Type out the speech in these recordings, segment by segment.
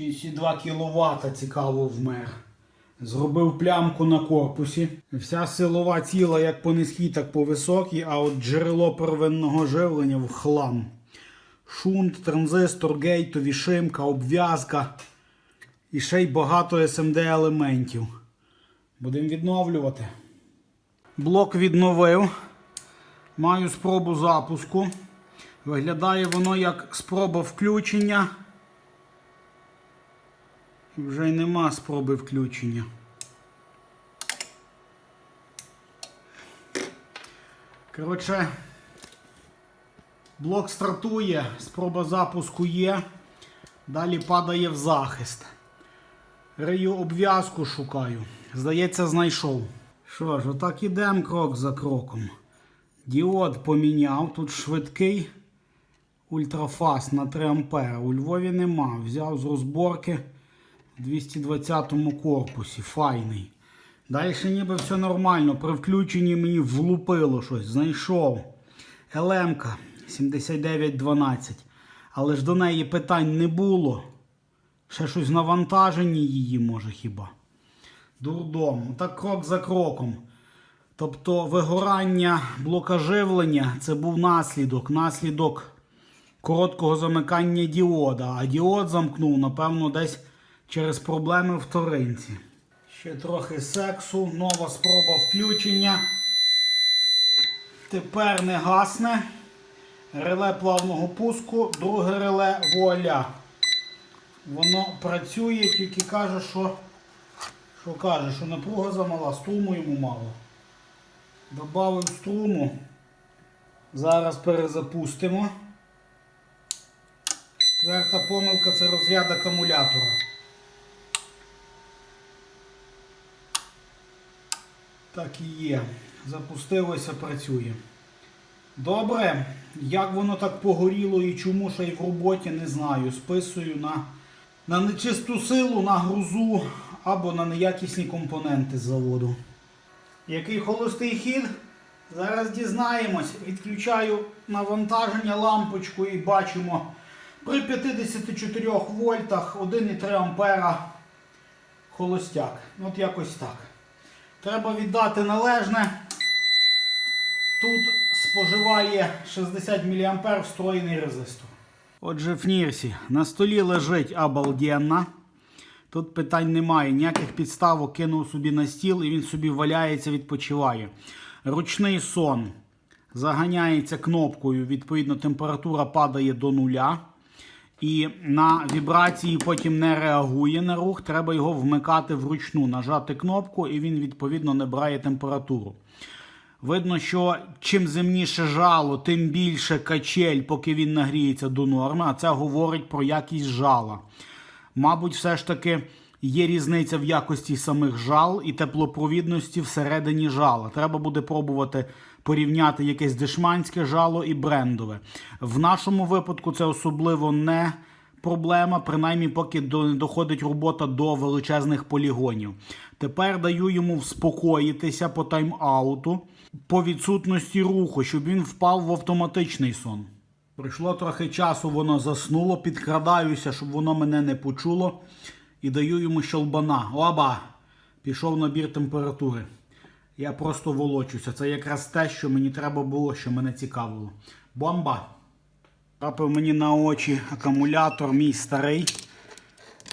6,2 кВт цікаво вмер. Зробив плямку на корпусі. Вся силова ціла як по низькій, так по високій, а от джерело первинного живлення в хлам. Шунт, транзистор, гейтові, шимка, обв'язка. І ще й багато SMD елементів. Будемо відновлювати. Блок відновив. Маю спробу запуску. Виглядає воно як спроба включення. Вже й нема спроби включення. Коротше, блок стартує, спроба запуску є. Далі падає в захист. Рию обв'язку шукаю. Здається, знайшов. Що ж, отак ідемо крок за кроком. Діод поміняв. Тут швидкий ультрафаст на 3 А. У Львові нема. Взяв з розборки 220 корпусі. Файний. Далі ніби все нормально. При включенні мені влупило щось. Знайшов. ЛМК 7912. Але ж до неї питань не було. Ще щось навантажені її може хіба. Дурдом. Так крок за кроком. Тобто вигорання блока живлення це був наслідок. Наслідок короткого замикання діода. А діод замкнув, напевно, десь через проблеми в торинці. Ще трохи сексу. Нова спроба включення. Тепер не гасне. Реле плавного пуску, друге реле вуаля. Воно працює, тільки каже, що, що каже, що напруга замала, струму йому мало. Добавив струму. Зараз перезапустимо. Четверта помилка це розряд акумулятора. Так і є. Запустилося, працює. Добре. Як воно так погоріло і чому ще й в роботі, не знаю. Списую на, на нечисту силу, на грузу або на неякісні компоненти з заводу. Який холостий хід? Зараз дізнаємось. Відключаю навантаження лампочку і бачимо при 54 вольтах 1,3 ампера холостяк. От якось так. Треба віддати належне. Тут споживає 60 мА встроєний резистор. Отже, в Нірсі на столі лежить обалденна. Тут питань немає. Ніяких підставок кинув собі на стіл і він собі валяється, відпочиває. Ручний сон заганяється кнопкою, відповідно, температура падає до нуля. І на вібрації потім не реагує на рух. Треба його вмикати вручну, нажати кнопку, і він відповідно набирає температуру. Видно, що чим земніше жало, тим більше качель, поки він нагріється до норми, а це говорить про якість жала. Мабуть, все ж таки є різниця в якості самих жал і теплопровідності всередині жала. Треба буде пробувати порівняти якесь дешманське жало і брендове. В нашому випадку це особливо не проблема, принаймні поки не доходить робота до величезних полігонів. Тепер даю йому вспокоїтися по тайм-ауту, по відсутності руху, щоб він впав в автоматичний сон. Пройшло трохи часу, воно заснуло, підкрадаюся, щоб воно мене не почуло. І даю йому щолбана. Оба! Пішов набір температури. Я просто волочуся. Це якраз те, що мені треба було, що мене цікавило. Бомба! Трапив мені на очі акумулятор мій старий,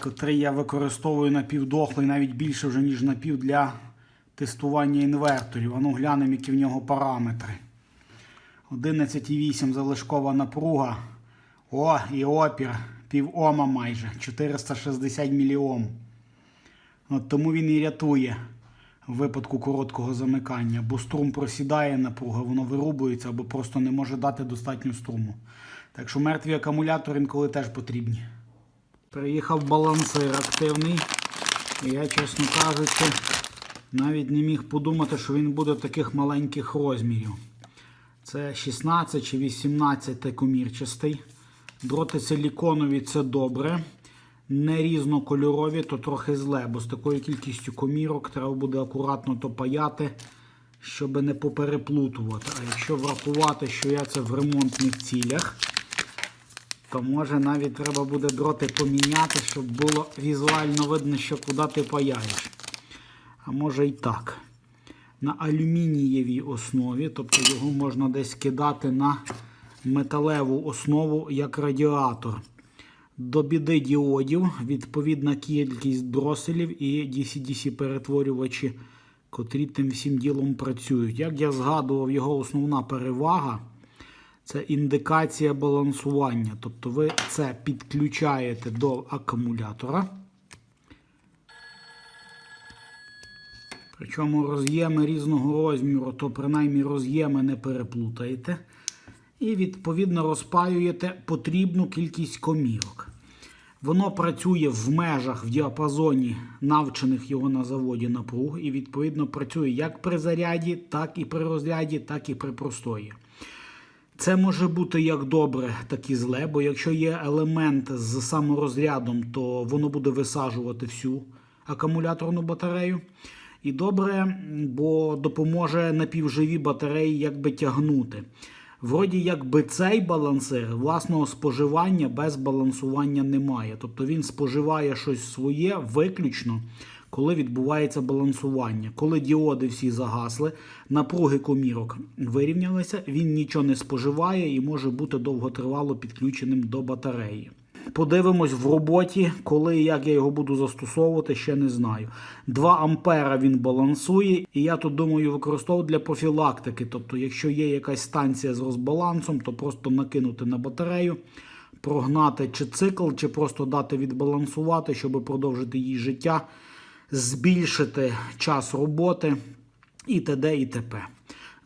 котрий я використовую напівдохлий, навіть більше вже, ніж напів для тестування інверторів. Ану глянемо, які в нього параметри. 11,8 залишкова напруга. О, і опір. Пів ома майже. 460 міліом. От тому він і рятує в випадку короткого замикання. Бо струм просідає напруга, воно вирубується або просто не може дати достатньо струму. Так що мертві акумулятори інколи теж потрібні. Приїхав балансир активний. І я, чесно кажучи, навіть не міг подумати, що він буде таких маленьких розмірів. Це 16 чи 18 комірчастий. Дроти силіконові це добре. Не різнокольорові, то трохи зле, бо з такою кількістю комірок треба буде акуратно то паяти, щоб не попереплутувати. А якщо врахувати, що я це в ремонтних цілях, То може навіть треба буде дроти поміняти, щоб було візуально видно, що куди ти паяєш. А може і так. На алюмінієвій основі, тобто його можна десь кидати на металеву основу як радіатор. До біди діодів відповідна кількість дроселів і DC-DC перетворювачі, котрі тим всім ділом працюють. Як я згадував, його основна перевага це індикація балансування. Тобто ви це підключаєте до акумулятора. Причому роз'єми різного розміру, то принаймні роз'єми не переплутаєте. І відповідно розпаюєте потрібну кількість комірок. Воно працює в межах в діапазоні навчених його на заводі напруг, і відповідно працює як при заряді, так і при розряді, так і при простої. Це може бути як добре, так і зле, бо якщо є елемент з саморозрядом, то воно буде висаджувати всю акумуляторну батарею. І добре, бо допоможе напівживі батареї якби тягнути. Вроді якби цей балансир власного споживання без балансування немає. Тобто він споживає щось своє виключно, коли відбувається балансування. Коли діоди всі загасли, напруги комірок вирівнялися, він нічого не споживає і може бути довготривало підключеним до батареї. Подивимось в роботі, коли і як я його буду застосовувати, ще не знаю. 2 ампера він балансує, і я тут думаю використовувати для профілактики. Тобто, якщо є якась станція з розбалансом, то просто накинути на батарею, прогнати чи цикл, чи просто дати відбалансувати, щоб продовжити її життя, збільшити час роботи і т.д. і т.п.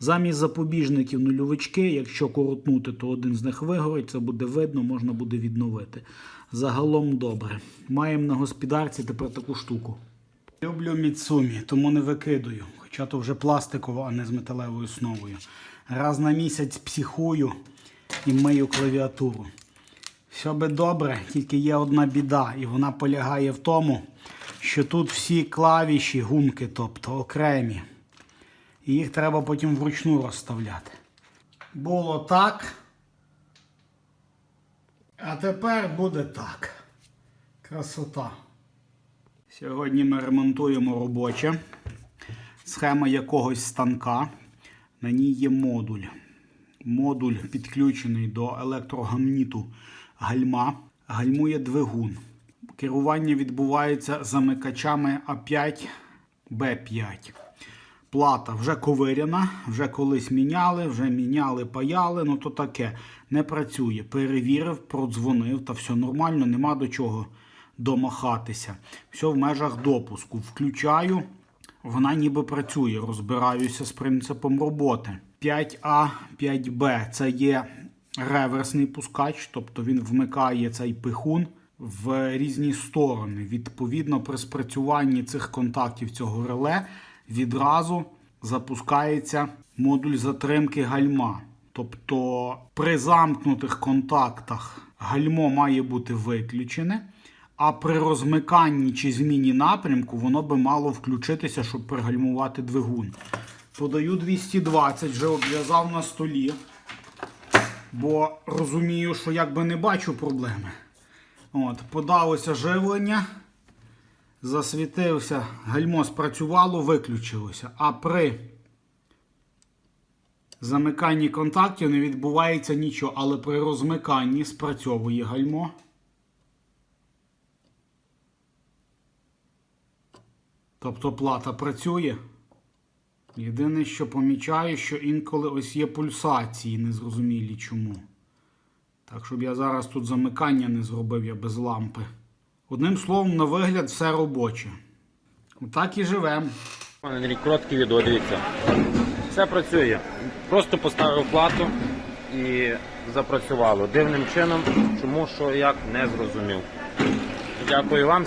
Замість запобіжників нульовички, якщо коротнути, то один з них вигорить, це буде видно, можна буде відновити. Загалом добре. Маємо на господарці тепер таку штуку. Люблю Міцумі, тому не викидую. Хоча то вже пластиково, а не з металевою основою. Раз на місяць психую і мию клавіатуру. Все би добре, тільки є одна біда, і вона полягає в тому, що тут всі клавіші, гумки, тобто окремі. І їх треба потім вручну розставляти. Було так. А тепер буде так. Красота. Сьогодні ми ремонтуємо робоче. Схема якогось станка. На ній є модуль. Модуль підключений до електрогамніту гальма. Гальмує двигун. Керування відбувається замикачами А5 Б5. Плата вже ковиряна, вже колись міняли, вже міняли, паяли, ну то таке. Не працює. Перевірив, продзвонив, та все нормально, нема до чого домахатися. Все в межах допуску. Включаю, вона ніби працює. Розбираюся з принципом роботи. 5А, 5Б це є реверсний пускач, тобто він вмикає цей пихун в різні сторони. Відповідно, при спрацюванні цих контактів цього реле відразу запускається модуль затримки гальма. Тобто при замкнутих контактах гальмо має бути виключене, а при розмиканні чи зміні напрямку воно би мало включитися, щоб пригальмувати двигун. Подаю 220, вже обв'язав на столі, бо розумію, що якби не бачу проблеми. От, Подалося живлення засвітився, гальмо спрацювало, виключилося. А при замиканні контактів не відбувається нічого, але при розмиканні спрацьовує гальмо. Тобто плата працює. Єдине, що помічаю, що інколи ось є пульсації, незрозумілі чому. Так, щоб я зараз тут замикання не зробив я без лампи. Одним словом, на вигляд, все робоче. Отак і живемо. Пане Андрій, коротке відео, дивіться. Все працює. Просто поставив плату і запрацювало. Дивним чином, чому що як не зрозумів. Дякую вам.